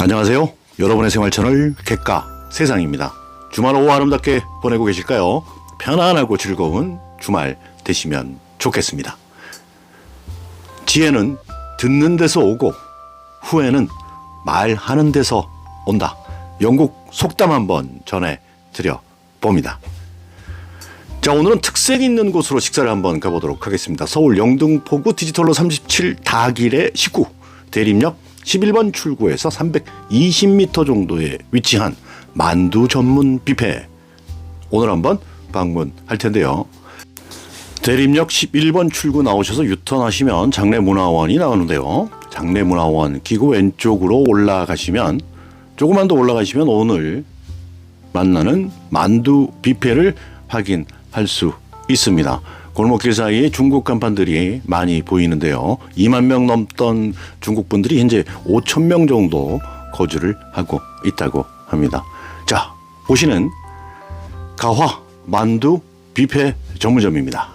안녕하세요. 여러분의 생활 채널 객가 세상입니다. 주말 오후 아름답게 보내고 계실까요? 편안하고 즐거운 주말 되시면 좋겠습니다. 지혜는 듣는 데서 오고 후회는 말하는 데서 온다. 영국 속담 한번 전해 드려 봅니다. 자, 오늘은 특색 있는 곳으로 식사를 한번 가보도록 하겠습니다. 서울 영등포구 디지털로 37 다길의 19 대림역 11번 출구에서 320m 정도에 위치한 만두 전문 뷔페. 오늘 한번 방문할 텐데요. 대림역 11번 출구 나오셔서 유턴하시면 장례문화원이 나오는데요. 장례문화원 기구 왼쪽으로 올라가시면 조금만 더 올라가시면 오늘 만나는 만두 뷔페를 확인할 수 있습니다. 골목길 사이에 중국 간판들이 많이 보이는데요. 2만 명 넘던 중국 분들이 현재 5천 명 정도 거주를 하고 있다고 합니다. 자, 보시는 가화 만두 뷔페 전문점입니다.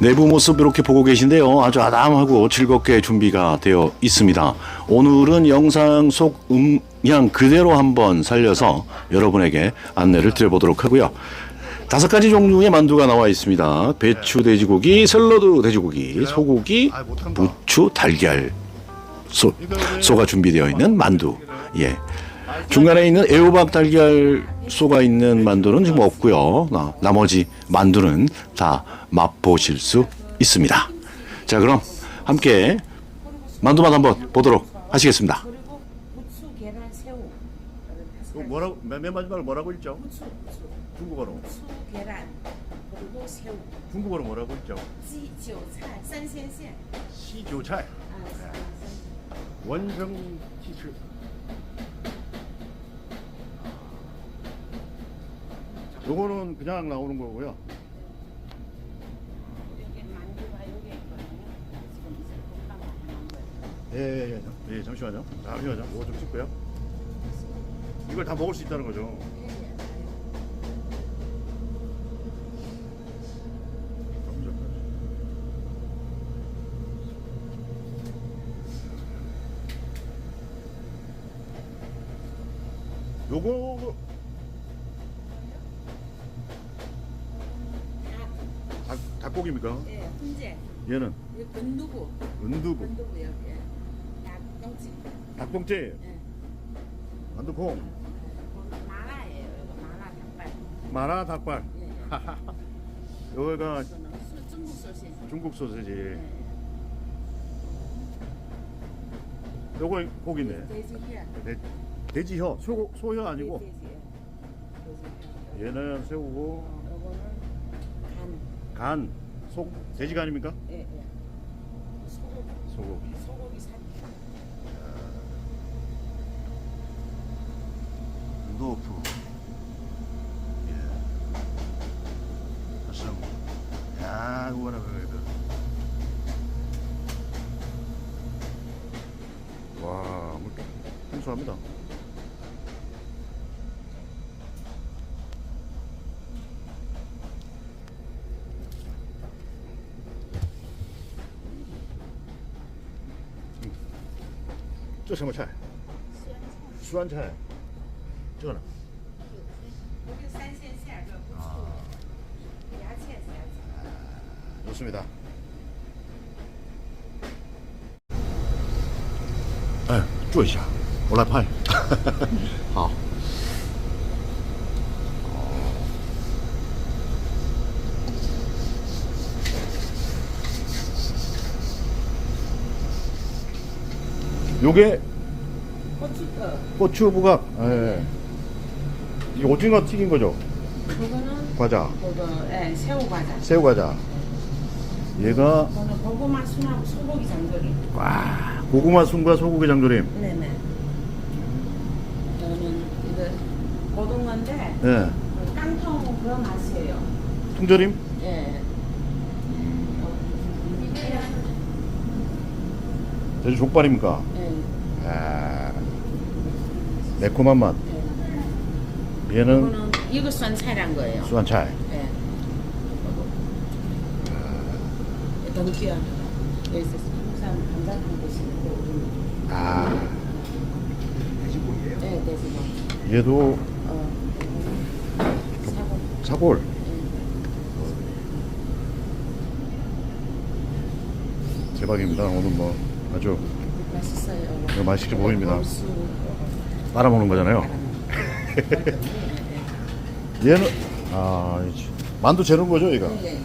내부 모습 이렇게 보고 계신데요. 아주 아담하고 즐겁게 준비가 되어 있습니다. 오늘은 영상 속 음향 그대로 한번 살려서 여러분에게 안내를 드려보도록 하고요. 다섯 가지 종류의 만두가 나와 있습니다. 배추 돼지고기, 샐러드 돼지고기, 소고기, 부추 달걀 소, 소가 준비되어 있는 만두. 예. 중간에 있는 애호박 달걀 소가 있는 만두는 지금 없고요. 나, 나머지 만두는 다 맛보실 수 있습니다. 자, 그럼 함께 만두맛 한번 보도록 하시겠습니다. 그리고 부추, 계란, 새우. 그 뭐라고 맨 마지막으로 뭐라고 읽죠? 부추, 부추, 중국어로. 부추, 계란, 그리고 새우. 중국어로 뭐라고 읽죠? 鸡韭菜三鲜馅 시조차이 啊，三鲜 원정 티슈. 요거는 그냥 나오는 거고요. 이게 만두가 여기 있거든요. 지금 이제 볶아 먹는 거예요. 예, 예, 예. 예, 잠시만요. 잠시만요. 이거 좀 찍고요. 이걸 다 먹을 수 있다는 거죠. 요거 닭, 닭고기입니까? 예, 훈제. 얘는 이 건두부. 은두부, 건두부 여기. 닭똥집. 닭똥집, 예. 이거 마라예요. 이거 마라 닭발. 마라 닭발. 예, 예. 이거는 수- 중국 소시지. 중국 소세지. 예, 예. 요거 고기네. 돼지 회. 돼, 돼지혀, 소, 소혀 아니고 회. 얘는 새우고 어, 이거는 간. 간, 소, 돼지 간입니까? 예, 예. 소고기. 소고기. 소고기 살. 노프. 예. 성. 야, 그거나 그거. 와, 뭐 순수합니다. 这什么菜？酸菜。这呢？有这三线线，这，啊。牙签馅。有什么的？哎，坐一下，我来拍。好。 요게 고추, 부각. 예. 이 오징어 튀긴 거죠? 그거는 과자. 그거, 예, 새우 과자. 새우 과자. 얘가 그거는 고구마 순하고 소고기 장조림. 와 고구마 순과 소고기 장조림. 네네. 저는 이거 고등어인데 예. 그 깡통 그런 맛이에요. 통조림. 예. 제주 족발입니까? 예. 아, 매콤한 맛. 예. 얘는 이거는 이거 거예요. 수완차이. 예. 동기야. 여기서 항상 감자탕 드시는 거 우리 아, 얘도 어. 사고. 사골. 대박입니다. 오늘 뭐 아주 맛있어요. 맛있게 보입니다. 골수. 빨아먹는 거잖아요. 얘는 아 만두 재는 거죠, 얘가? 예, 예.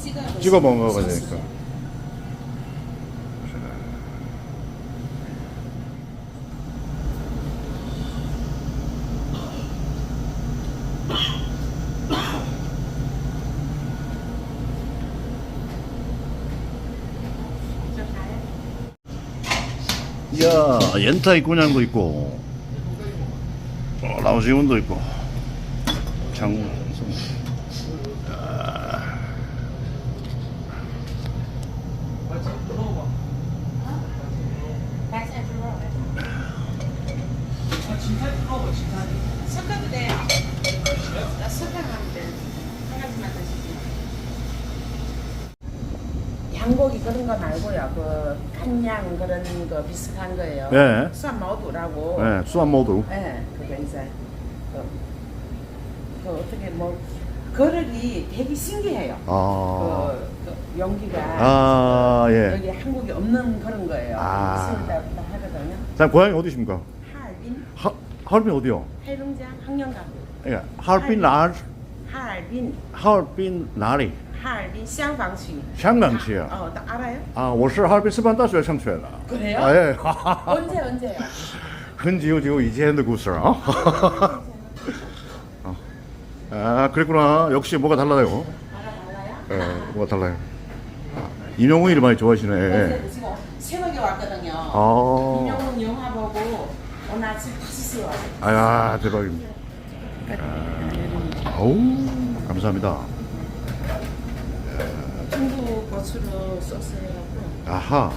찍어 찍어 먹어야 되니까. 옌타이 꼬냥도 있고, 어, 라오지운도 있고, 장, 섞어도 돼요. 나 섞어가면 돼. 한 가지만 더 시키면. 양고기 그런 거 말고요. 그 거 비슷한 거예요. 예. 쌈모두라고. 네, 수완 모두. 예, 그거 이제 그, 그 어떻게 뭐 거력이 되게 신기해요. 아, 그, 그 용기가 아, 예. 여기 한국에 없는 그런 거예요. 아. 있습니다 하거든요. 자, 고향이 어디십니까? 하얼빈, 하, 하얼빈 어디요? 해룡장, 항영강, 예, 하얼빈 날, 하얼빈, 하얼빈哪里? 하얼빈 쌍방시. 香港区啊。 어, 나 알아요? 啊，我是哈尔滨师范大学上学的。 그래요? 哎，哈哈哈， 언제 언제요? 很久久以前的故事啊。아, 아, 그랬구나. 역시 뭐가 달라요. 알아 알아요? 예, 뭐가 달라요. 임영웅이를 많이 좋아하시네. 어제 지금 새벽에 왔거든요. 아, 임영웅 영화 보고 오늘 아침 5시에 왔어요. 아야 대박입니다. 아, 아우 감사합니다. 고추로 소스 해갖고 아하.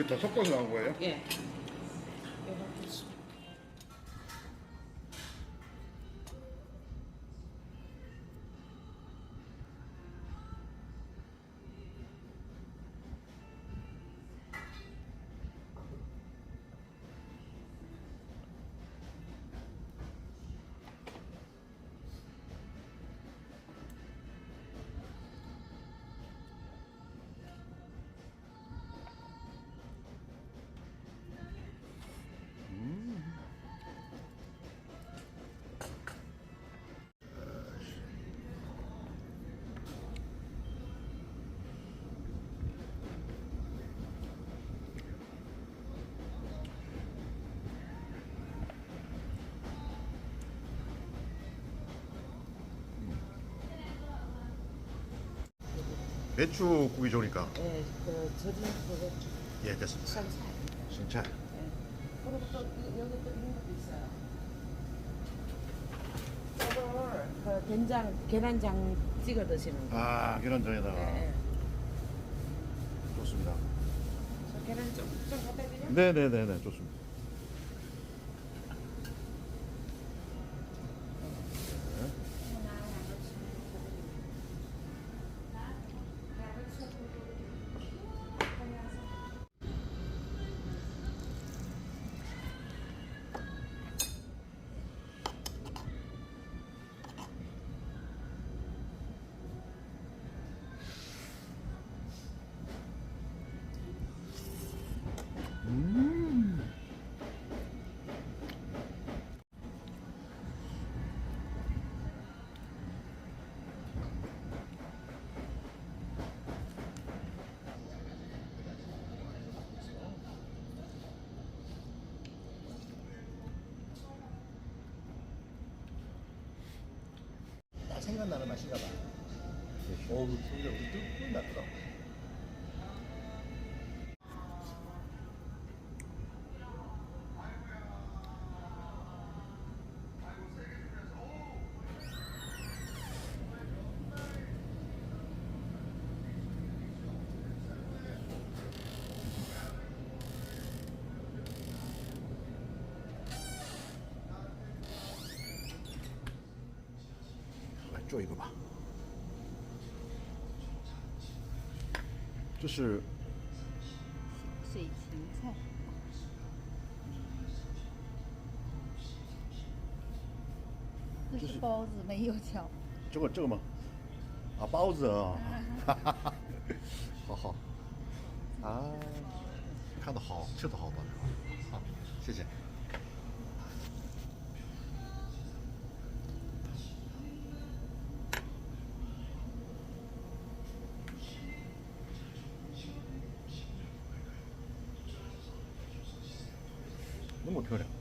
이게 다 섞어서 나온 거예요? 예. 배추 구기 좋으니까. 예, 그 저기 그거 예, 됐습니다. 쌈菜. 진짜. 그리고 또 이- 여기 또 이런 것도 있어요. 이걸 그 된장 계란장 찍어 드시는 거. 아, 계란전에다가. 예, 예. 좋습니다. 저 계란 좀, 좀 갖다 드려? 네네네네 좋습니다. 생각나는 맛인가 봐. 어우, 소리가 우리 뚝뚝 났더라. 做一个吧。这是水芹菜。这是包子没有饺这个这个吗？啊包子啊。好好。啊看的好吃的好多好谢谢。 너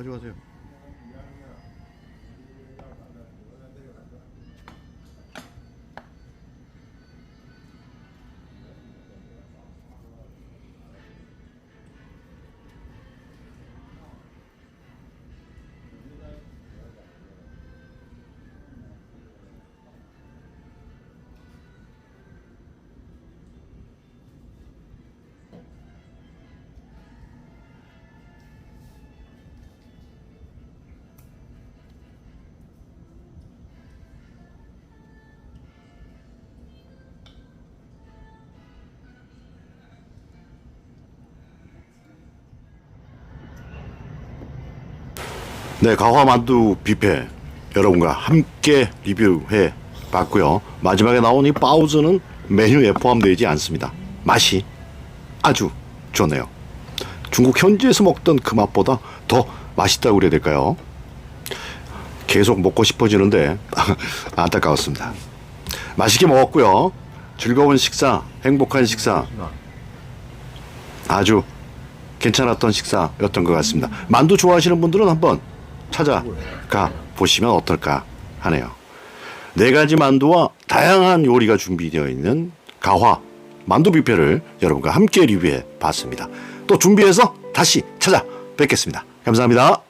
가져가세요. 네, 가화 만두 뷔페 여러분과 함께 리뷰해 봤고요. 마지막에 나온 이 바우즈는 메뉴에 포함되지 않습니다. 맛이 아주 좋네요. 중국 현지에서 먹던 그 맛보다 더 맛있다고 그래야 될까요? 계속 먹고 싶어지는데 안타까웠습니다. 맛있게 먹었고요. 즐거운 식사, 행복한 식사, 아주 괜찮았던 식사였던 것 같습니다. 만두 좋아하시는 분들은 한번 찾아가 보시면 어떨까 하네요. 네 가지 만두와 다양한 요리가 준비되어 있는 가화 만두 뷔페를 여러분과 함께 리뷰해 봤습니다. 또 준비해서 다시 찾아뵙겠습니다. 감사합니다.